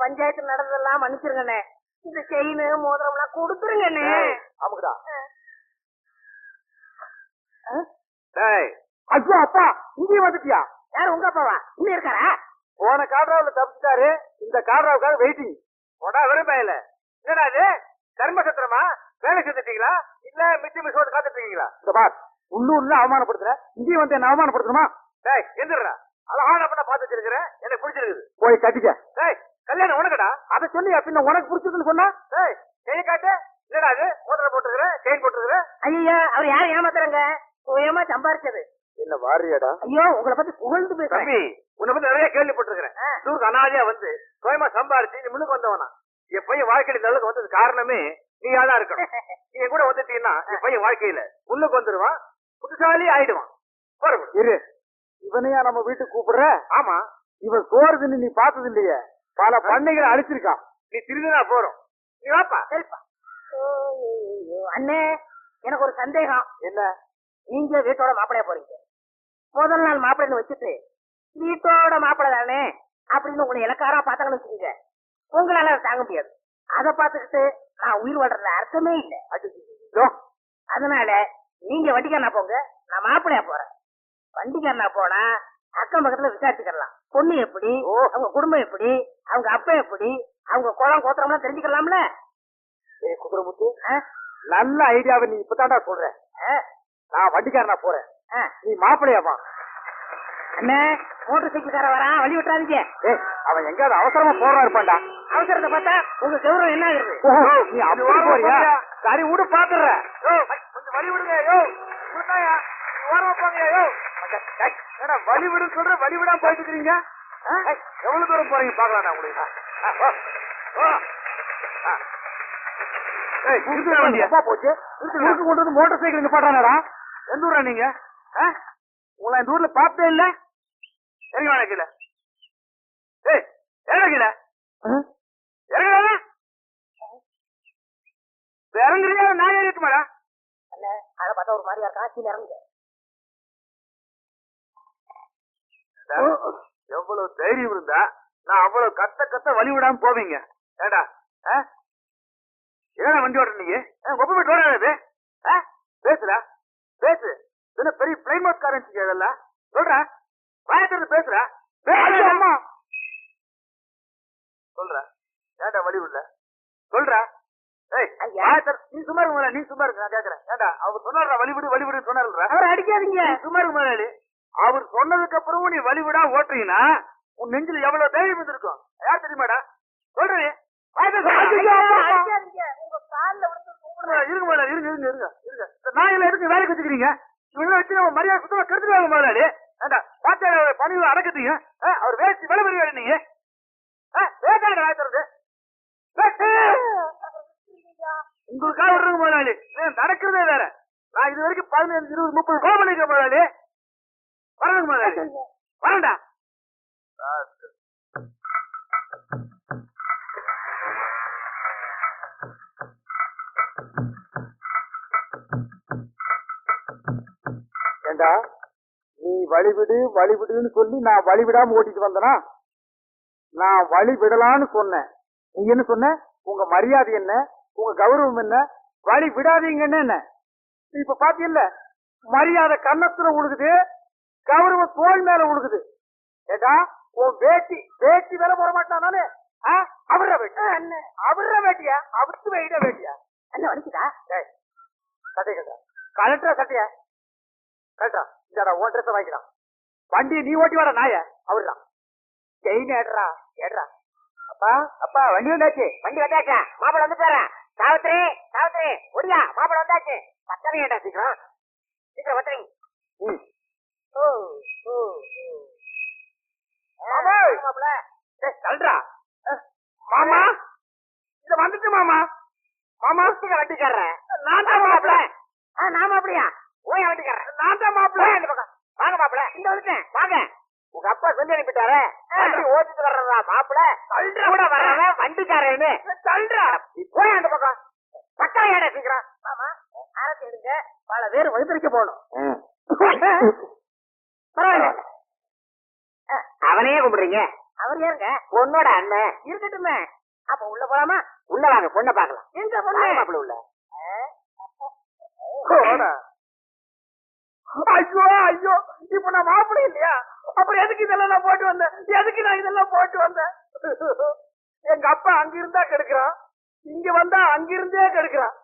பஞ்சாயத்து நடந்ததெல்லாம் மன்னிச்சிருங்கண்ணே. இந்த செயின் மோதிரம் எல்லாம் கொடுத்துருங்கண்ணே ஆமாடா ஐயோ அப்பா இங்கேயும் வந்துட்டியா? யார் உங்க அப்பாவா? இன்னும் இருக்காரா? போன காட்ராவில் தப்பிச்சிட்டாரு. இந்த காட்ராவுக்காக வெயிட்டிங் போடா வெறும் பயல. என்னடா இது? கர்ம சத்திரமா? வேலை செஞ்சுட்டீங்களா? இல்ல மிச்சம் வந்து காத்துட்டு இருக்கீங்களா இந்த பார் உள்ளூர்ல அவமானப்படுத்துற. இங்கேயும் வந்து என்ன அவமானப்படுத்தணுமா? டேய் எந்திரடா. அழகான பண்ண பார்த்து வச்சிருக்கிறேன் எனக்கு பிடிச்சிருக்குது. போய் கட்டிக்க. டேய் கல்யாணம் உனக்குடா? அதை சொல்லியா? பின்ன உனக்கு பிடிச்சதுன்னு சொன்னா? டேய் கை காட்டு. என்னடா இது மோதிரம் போட்டுருக்கிறேன் செயின் போட்டுருக்கிறேன். ஐயா அவர் யார் ஏமாத்துறாங்க? சுயமா சம்பாரிச்சது. என்ன வாரியாடா? ஐயோ உங்களை பத்தி புகழ்ந்து பேசுறேன். தம்பி உன்னை பத்தி நிறைய கேள்விப்பட்டிருக்கிறேன். தூக்கு அனாதையா வந்து சுயமா சம்பாரிச்சு நீ முன்னுக்கு வந்தவனா? என் பையன் வாழ்க்கையில இந்த அளவுக்கு வந்தது காரணமே நீ தான் இருக்கணும். நீ கூட வந்துட்டீங்கன்னா என் பையன் வாழ்க்கையில முன்னுக்கு வந்துருவான் புத்திசாலி ஆயிடுவான். இரு. இவனையா நம்ம வீட்டுக்கு கூப்பிடுற? ஆமா. இவன் சோறு நீ பார்த்தது இல்லையே பல பண்ணைகளை அழிச்சிருக்கான் நீ திருந்தினா போறோம். நீ வாப்பா சரிப்பா அண்ணே எனக்கு ஒரு சந்தேகம். என்ன? நீங்க வீட்டோட மாப்பிளைய போறீங்க. முதல் நாள் மாப்பிள்ளைன்னு வச்சுட்டு வீட்டோட மாப்பிள்ளை தானே? அப்படின்னு உங்களை இலக்காரா பார்த்தாங்கன்னு வச்சுக்கோங்க. உங்களால அதை தாங்க முடியாது. அதை பார்த்துக்கிட்டு நான் உயிர் வாழ்றதுல அர்த்தமே இல்லை. இதோ, அதனால நீங்க வண்டிக்காரனா போங்க நான் மாப்பிள்ளையா போறேன். வண்டிக்காரனா போனா அக்கம் பக்கத்துல விசாரிச்சுக்கலாம் பொண்ணு எப்படி. அவங்க குடும்பம் எப்படி? அவங்க அப்பா எப்படி? அவங்க குளம் கோத்திரம்லாம் தெரிஞ்சுக்கலாம்ல? ஏய் குதிரைமுத்து? நல்ல ஐடியாவை நீ இப்பதான்டா சொல்ற? நான் வண்டிக்காரனா போறேன். நீ மாப்பிளையா வா. அண்ணே மோட்டர் சைக்கிள்கார வரான் வழி விட்டுறாதீங்க. ஏய் அவன் எங்கயாவது அவசரமா போறா இருப்பான்டா. அவசரத்தை பார்த்தா உங்க கௌரவம் என்ன ஆகுறது ஓ, நீ அப்படி போறியா? சரி விடு பாத்துற கொஞ்சம் வழி விடுங்க யோ உங்களுக்காயா நீ ஓரமா போங்க யோ ஏடா வழி விடுன்னு சொல்ற வழி விடாம போயிட்டு இருக்கீங்க எவ்வளவு தூரம் போறீங்க? பாக்கலாம் உங்களுக்கு. வண்டிய. அப்பா போச்சு? ஊருக்கு கொண்டு வந்து மோட்டார் சைக்கிள் இங்க பாடுறானடா எந்த ஊரா நீங்க? உங்களை இந்த ஊர்ல பார்த்தே இல்ல. வாடா கீழே. ஏய் இறங்க கீழே. இறங்க இறங்குறியா? நான் ஏறிட்டு மாடா அண்ணே அதை பார்த்தா ஒரு மாதிரியா இருக்கா? கீழே இறங்குங்க எவ்வளவு தைரியம் இருந்தா நான் அவ்வளவு கத்த கத்த வழி விடாம போவீங்க. ஏடா? ஏடா வண்டி ஓடுற நீங்க ஒப்ப போயிட்டு ஓடாது பேசுடா. பேசு. என்ன பெரிய பிளைமோட் காரன்சி அதெல்லாம் சொல்றா. வாயத்திலிருந்து பேசுறா அம்மா. சொல்றா. ஏடா வழி விடல? சொல்றா. நீ சும்மா முதல்ல, நீ சும்மா நான் கேக்குறேன். ஏடா அவர் சொன்னாரா வழி விடு வழி விடு சொன்னாருல்ல அவர் அடிக்காதீங்க. இருக்க முதலாளி அவர் சொன்னதுக்கு அப்புறமும் நீ வழிவிடா ஓட்டுறீங்கன்னா உன் நெஞ்சில எவ்வளவு தைரியம் இருந்திருக்கும்? யார் தெரியுமாடா சொல்றேன். இருங்க முதலாளி இருங்க இருங்க இருங்க இருங்க. இந்த நாயில எதுக்கு வேலைக்கு வச்சுக்கிறீங்க? இவங்க வச்சு நம்ம மரியாதை சுத்தமா கெடுத்துருவாங்க முதலாளி. ஏண்டா பாத்தியார பணிவு அடக்கத்தீங்க அவர் வேஸ்ட் விலை பெரிய நீங்க. வேட்டாங்க வாய்த்துறது உங்களுக்காக விடுறங்க முதலாளி. நடக்கிறதே வேற. நான் இது வரைக்கும் பதினஞ்சு இருபது முப்பது கோபம் பண்ணிருக்கேன் முதலாளி. முதலாளி வரண்டா ஏண்டா நீ வழிவிடு வழிவிடுன்னு சொல்லி நான் வழிவிடாம ஓட்டிட்டு வந்தனா? நான் வழி விடலான்னு சொன்னேன். நீ என்ன சொன்ன? உங்க மரியாதை என்ன? உங்க கௌரவம் என்ன? வழி விடாதீங்கன்னு என்ன? இப்ப பாத்தீங்கல்ல மரியாதை கன்னத்துல உழுகுது கௌரவம் தோல் மேல உழுகுது. ஏடா உன் வேட்டி வேட்டி வேலை போட மாட்டான் நானு அவர வேட்டி அவர வேட்டியா? அவருக்கு வைட வேட்டியா? அண்ணன் வலிக்குதா சட்டை கட்டா கலெக்டரா சட்டையா கரெக்டா இந்தாடா ஓன் ட்ரெஸ் வாங்கிக்கலாம் வண்டியை நீ ஓட்டி வர நாய. அவர்தான். செயின் ஏடுறா ஏடுறா. அப்பா அப்பா வண்டி வந்தாச்சு. வண்டி வந்தாச்சா? மாப்பிள வந்துட்டாரா சாவித்திரி சாவித்திரி ஒடியா மாப்பிள வந்தாச்சு. பத்தனை ஏடா சீக்கிரம். சீக்கிரம் பத்தனை ம். ஓ ஓ மாமா. இத வந்துட்டு மாமா. மாமா! வண்டிக்காரன் நான் தான் மாப்பிள. நான் மாப்பிளையா? ஓய் வண்டிக்காரன் நான் தான் மாப்பிள. வாங்க மாப்பிள. இந்த வந்துட்டேன். வாங்க. உங்க அப்பா சொல்லி அனுப்பிட்டாரு. ஓட்டிட்டு வர்றதா மாப்பிள? கூட வர்றவன் வண்டிக்காரன்னு. தள்ளுடா. போய் அந்த பக்கம். பக்கம் ஏடா சீக்கிரம். மாமா ஆரத்தி எடுங்க. பல பேர் வகுத்தரிக்க போகணும். பரவாயில்ல. அவனையே கும்பிடுறீங்க? அவர் ஏங்க பொண்ணோட அண்ணன். இருக்கட்டுமே. அப்ப உள்ள போலாமா? உள்ள வாங்க பொண்ணை பாக்கலாம் எங்க பொண்ணு? மாப்பிள்ள உள்ள. ஐயோ ஐயோ. இப்ப நான் மாப்பிள்ளை இல்லையா? அப்புறம் எதுக்கு இதெல்லாம் நான் போட்டு வந்தேன்? எதுக்கு நான் இதெல்லாம் போட்டு வந்தேன்? எங்க அப்பா அங்க இருந்தா கெடுக்கிறான். இங்க வந்தா அங்க இருந்தே கெடுக்கிறான்.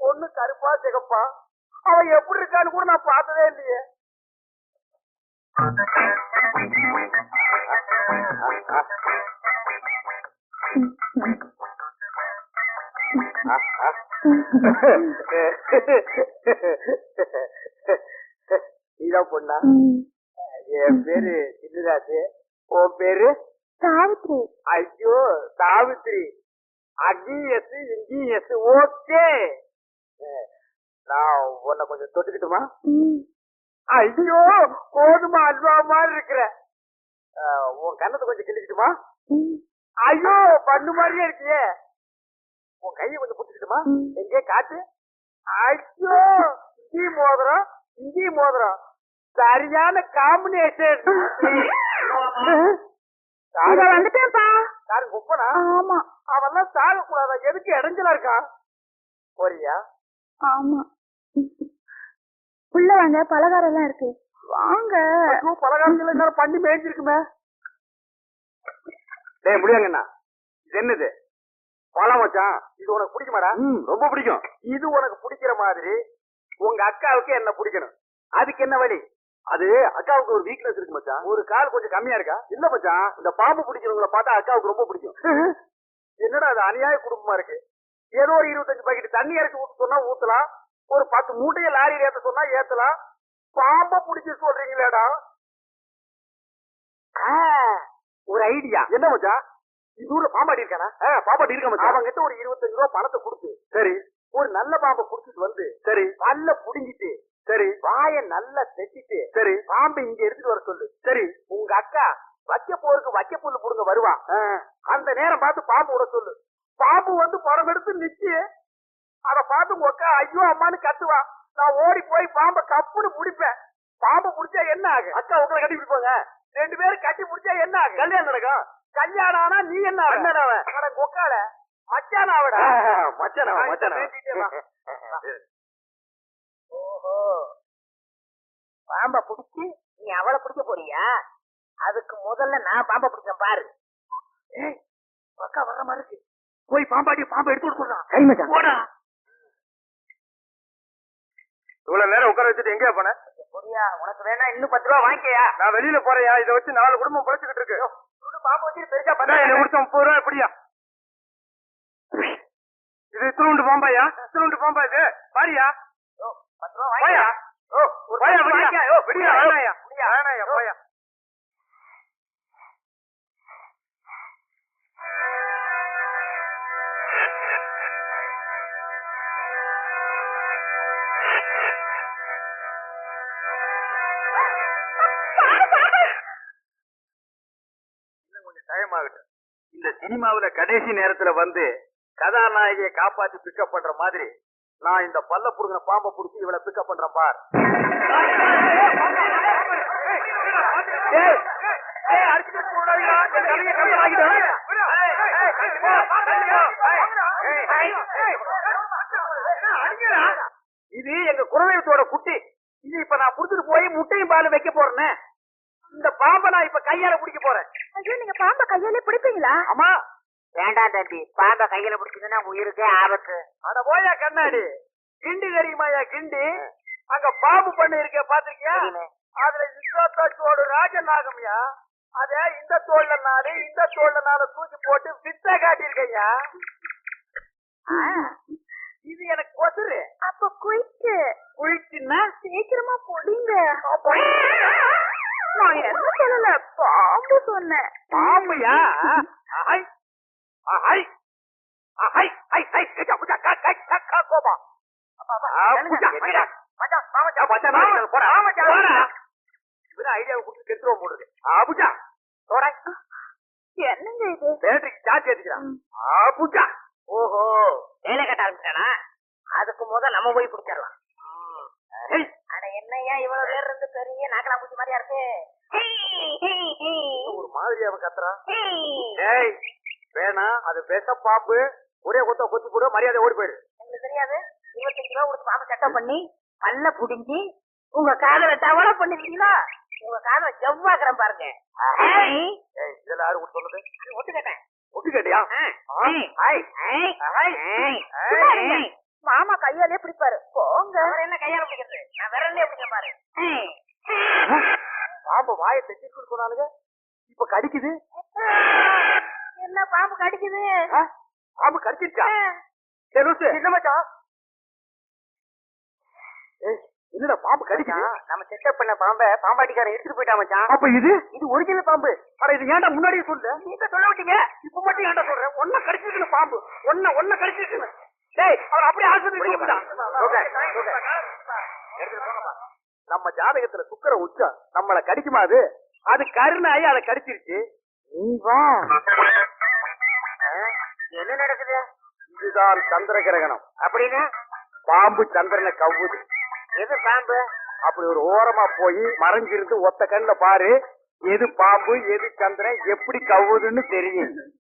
ஒண்ணு கருப்பா சிகப்பா. அவன் எப்படி இருக்கான்னு கூட நான் பார்த்ததே இல்லையே. நீதான் பொண்ணா? என் பேரு சின்னதாசு உன் பேரு? சாவித்ரி. ஐயோ சாவித்ரி. அங்கேயும் எஸ் இங்கேயும் எஸ் ஓகே. நான் உன்னை கொஞ்சம் தொட்டுக்கிட்டுமா? ஐயோ கோதுமை அல்வா மாதிரி இருக்கிற. உன் கண்ணத்தை கொஞ்சம் கிள்ளிக்கிட்டுமா? ஐயோ பண்ணு மாதிரியே இருக்கியே. உன் கையை கொஞ்சம் புடிச்சுக்கிட்டுமா? எங்கே காட்டு? ஐயோ இங்கேயும் மோதிரம் இங்கேயும் மோதிரம். சரியான காம்பினேஷன் வந்துட்டேன்ப்பா யாரு குப்பனா ஆமா. அவெல்லாம் சாக கூடாதா எதுக்கு இடைஞ்சலா இருக்கான் போறியா? ஆமா. உள்ள வாங்க பலகாரம் எல்லாம் இருக்கு. வாங்க. என்ன பண்ணி மேய்ஞ்சிருக்குமே டேய் முடியாங்கண்ணா இது என்னது? பழம் வச்சான் இது உனக்கு பிடிக்குமாடா? ரொம்ப பிடிக்கும். இது உனக்கு பிடிக்கிற மாதிரி உங்க அக்காவுக்கு என்ன பிடிக்கணும்? அதுக்கு என்ன வழி? அது அக்காவுக்கு ஒரு வீக்னஸ் இருக்கு மச்சான் ஒரு கால் கொஞ்சம் கம்மியா இருக்கா? இல்ல மச்சான் இந்த பாம்பு பிடிக்கிறவங்கள பார்த்தா அக்காவுக்கு ரொம்ப பிடிக்கும். என்னடா அது அநியாய குடும்பமா இருக்கு? ஏதோ ஒரு இருபத்தஞ்சு பாக்கெட் தண்ணி இறக்கி ஊத்த சொன்னா ஊத்தலாம். ஒரு பத்து மூட்டையை லாரியில் ஏத்த சொன்னா ஏத்தலாம். பாம்பை பிடிச்சி சொல்றீங்களேடா. ஒரு ஐடியா. என்ன மச்சான் இது ஊர்ல பாம்பாடி இருக்கானா? பாம்பாடி இருக்க மச்சான் அவங்கிட்ட ஒரு இருபத்தஞ்சு ரூபா பணத்தை கொடுத்து சரி. ஒரு நல்ல பாம்பை புடிச்சிட்டு வந்து சரி. பல்ல புடுங்கிட்டு சரி. வாய நல்லா தைச்சிட்டு சரி. பாம்பை இங்க எடுத்துட்டு வர சொல்லு. சரி. உங்க அக்கா வைக்க போருக்கு வைக்க புல்லு புடுங்க வருவா. அந்த நேரம் பார்த்து பாம்பு விட சொல்லு. பாம்பு வந்து படம் எடுத்து நிச்சு அத பார்த்து அக்கா. ஐயோ அம்மான்னு கத்துவா. நான் ஓடி போய் பாம்பை கப்புன்னு பிடிப்பேன். பாம்பை பிடிச்சா என்ன ஆகும்? அக்கா உங்களை கட்டி பிடிப்பாங்க. ரெண்டு பேரும் கட்டி பிடிச்சா என்ன ஆகும்? கல்யாணம் நடக்கும். கல்யாணம் ஆனா நீ என்ன அண்ணனாவ கொக்கால மச்சானாவடா மச்சானாவ மச்சானாவ ஓஹோ. பாம்ப புடிச்சு நீ அவளை பிடிக்க போறியா? அதுக்கு முதல்ல நான் பாம்ப பிடிச்சேன் பாரு. ஏய் அக்கா வர்ற மாதிரி இருக்கு. போய் பாம்பாடி பாம்பை எடுத்து கொடுத்துறான் கை மச்சான் போடா. இவ்வளவு நேரம் உட்கார வச்சுட்டு எங்கேயா போன? புரியா உனக்கு வேணா இன்னும் பத்து ரூபா வாங்கிக்கயா? நான் வெளியில போறேயா இதை வச்சு நாலு குடும்பம் பழச்சுக்கிட்டு இருக்கு. பாம்பு வச்சு பெருசா பண்ணா என்ன கொடுத்த முப்பது ரூபா எப்படியா? இது இத்தினுண்டு பாம்பாயா? இத்தினுண்டு பாம்பா இது? பாரியா பத்து ரூபா போயா வாங்கிக்கயா ஓ ஒரு விடியா வாங்கிக்கயா? ஓ விடியா வேணாயா. வேணாயா போயா. நியாயமாகட்டும் இந்த சினிமாவுல கடைசி நேரத்துல வந்து கதாநாயகியை காப்பாத்தி பிக்கப் பண்ற மாதிரி நான் இந்த பல்ல புடுங்கின பாம்பை புடிச்சு இவளை பிக்கப் பண்றேன் பார். இது எங்க குறவையத்தோட குட்டி. இது இப்ப நான் புடிச்சிட்டு போய் முட்டையும் பால் வைக்க போறேன்னு இந்த பாம்பை நான் இப்ப கையால பிடிக்க போறேன். ஐயோ நீங்க பாம்ப கையாலே பிடிப்பீங்களா? ஆமா வேண்டாம் தம்பி. பாம்ப கையில பிடிச்சதுன்னா உயிருக்கே ஆபத்து. அட போயா கண்ணாடி. கிண்டி தெரியுமாயா கிண்டி? அங்க பாம்பு பண்ணு இருக்க பாத்திருக்கியா. அதுல இந்தோத்தோடு ராஜநாகம்யா அத இந்த தோல்ல நாலு இந்த தோல்ல நாலு தூக்கி போட்டு வித்த காட்டியிருக்கையா? இது எனக்கு கொசுரு அப்ப குயிக்கு குளிச்சுன்னா? சீக்கிரமா பொடிங்க நான் என்ன சொல்லல? பாம்பு சொன்னேன். பாம்பையா? ஐ ஐ ஐ ஐ ஐ கச்சா புச்சா கா கா கா கா கோபா ஐடியாவை கொடுத்து கெடுத்துருவோம் போடுறது ஆபுஜா என்னங்க இது? பேட்டரிக்கு சார்ஜ் ஏத்திக்கிறான். ஆபுஜா ஓஹோ. வேலை கட்ட ஆரம்பிச்சானா அதுக்கு முத நம்ம போய் பிடிச்சிடலாம். அட என்னய்யா இவ்வளவு பேர் இருந்து பெரிய நாக்கலா பூச்சி மாதிரியா இருக்கு? ஒரு மாதிரி அவன் கத்துறான் ஏய் வேணாம் அது பேச பாம்பு ஒரே கொத்த கொத்தி போடு மரியாதை ஓடி போயிடு. உங்களுக்கு தெரியாது. இருபத்தஞ்சு ரூபா கொடுத்து பாம்பு செட்டப் பண்ணி பல்ல புடிங்கி உங்க காதல டவல பண்ணிருக்கீங்களா? உங்க காதல ஜவ்வாக்குறேன் பாருங்க. இதெல்லாம் யாரு உனக்கு சொல்லுது ஒட்டு கேட்டேன் ஒட்டு கேட்டியா மாமா கையாலே பிடிப்பாரு. போங்க. என்ன கையால பிடிக்கிறது? நான் விரல்லே பிடிக்க பாரு? பாம்பு வாயை தைச்சிட்டு சொன்னாலுங்க இப்ப கடிக்குது. என்ன பாம்பு கடிக்குது? பாம்பு கடிச்சிருச்சா? சரி லூசு. என்ன மச்சான்? என்னடா பாம்பு கடிக்குது? நம்ம செட்டப் பண்ண பாம்ப பாம்பாட்டிக்காரன் எடுத்துட்டு போயிட்டான் மச்சான். அப்ப இது? இது ஒரிஜினல் பாம்பு. அட இது ஏன்டா முன்னாடியே சொல்லு நீங்க சொல்ல விட்டீங்க. இப்ப மட்டும் ஏன்டா சொல்றேன் ஒன்ன கடிச்சிருக்கணும் பாம்பு. ஒன்ன ஒன்ன கடிச்சிருக்கணும் டேய் அவர் அப்படியே ஆஸ்பத்திரி நம்ம ஜாதகத்துல சுக்கர உச்சம். நம்மள கடிக்குமா அது அது கருணாயி அதை கடிச்சிருச்சு. நீ வா என்ன நடக்குது? இதுதான் சந்திர கிரகணம். அப்படின்னு? பாம்பு சந்திரனை கவ்வுது. எது பாம்பு? அப்படி ஒரு ஓரமா போய் மறைஞ்சிருந்து ஒத்த கண்ணுல பாரு. எது பாம்பு எது சந்திரன் எப்படி கவ்வுதுன்னு தெரியும்.